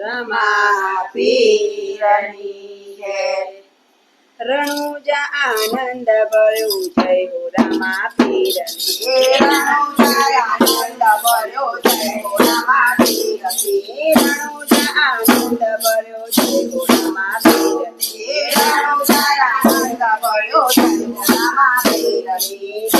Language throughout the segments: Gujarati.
રમા પીરની જય રણુજા આનંદ ભર્યું જય હો રમા પીરની રણુજા આનંદ ભર્યો જય હો રમા પીરની. રણુજા આનંદ ભર્યો જય હો રમા પીરની રણુજા આનંદ ભર્યો જય રમા પીરની.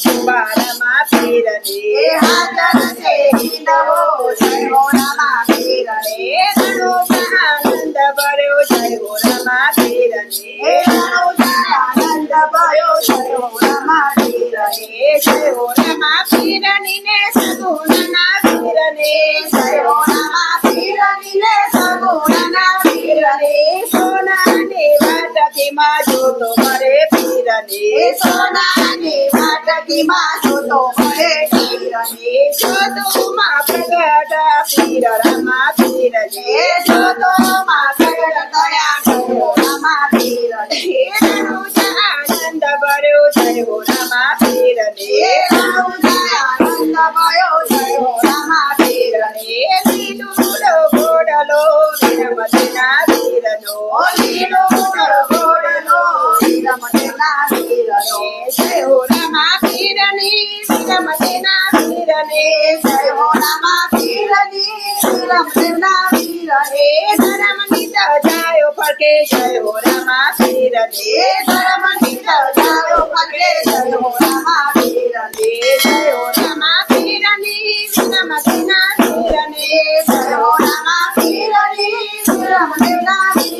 Shivarama Pirani, Hajana Sehinavo, જય હો રમા પીરની. સોનાની વાટકીમાં જોતો મરે પીરની જોતો. જોતોમાં પ્રગટ પીર રમા પીરની હે જોતોમાં પ્રગટ જય હો રમા પીરની. આનંદ ભર્યો જય રમા પીરની આનંદ ભર્યો જય నీలమలిన తీరలో నీలో గోడలో నీలమలిన తీరలో. శివురమ తీరని నీలమలిన తీరని. శివురమ తీరని నీలమలిన తీరని. శరమణిత జాయో పకే శివురమ తీరని. శరమణిత జాయో పకే శివురమ